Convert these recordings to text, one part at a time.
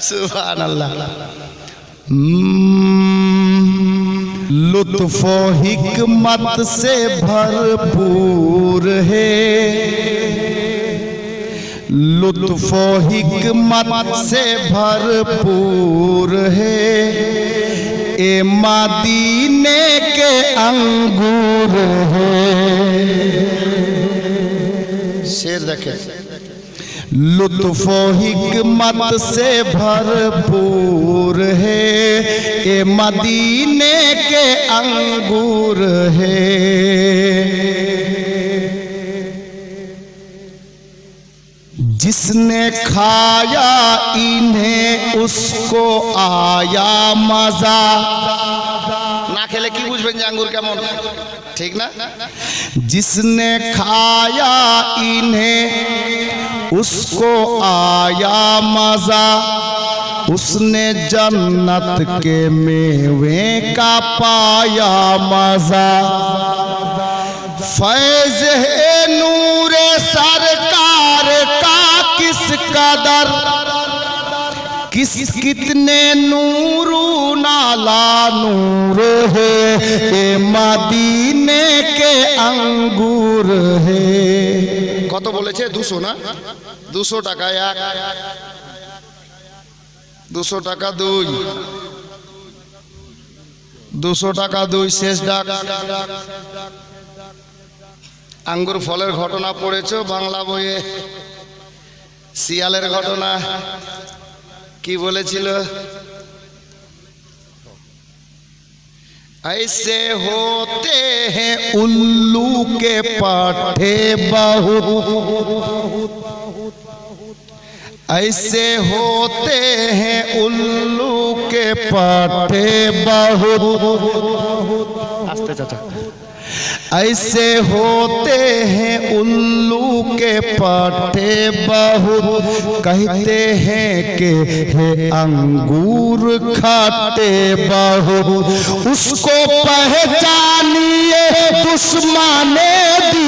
سبحان اللہ. لطف و حکمت سے بھرپور ہے۔ لطف و حکمت سے بھرپور ہے۔ اے مادینے کے انگور ہے۔ شیر دیکھیں لطف و حکمت سے بھرپور ہے اے مدینے کے انگور ہے۔ جس نے کھایا انہیں اس کو آیا مزہ۔ نہ کھیلے کی بوجھ بن جانگور کیا مون؟ ٹھیک نا؟ جس نے کھایا انہیں اس کو آیا مزہ۔ اس نے جنت کے میوے کا پایا مزہ۔ فیض ہے نور سرکار کا کس قدر۔ کس کتنے نور نالا نور ہے۔ اے مدینے کے انگور ہے۔ কত বলেছে? দুশো না? দুশো টাকা, এক। দুশো টাকা দুই। দুশো টাকা দুই, শেষ ডাক। আঙ্গুর ফলের ঘটনা পড়েছ বাংলা বইয়ে? শিয়ালের ঘটনা। কি বলেছিল? ایسے ہوتے ہیں الو کے پاٹھے بہت۔ ایسے ہوتے ہیں الو کے پاٹھے بہت۔ ایسے ہوتے ہیں الو کے پاٹے بہت کہتے ہیں کہ ہے انگور کھاتے بہت اس کو پہچانیے دشمانے دی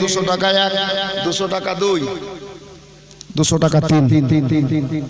দুশো টাকা এক দুশো টাকা দুই দুশো টাকা তিন তিন তিন তিন তিন তিন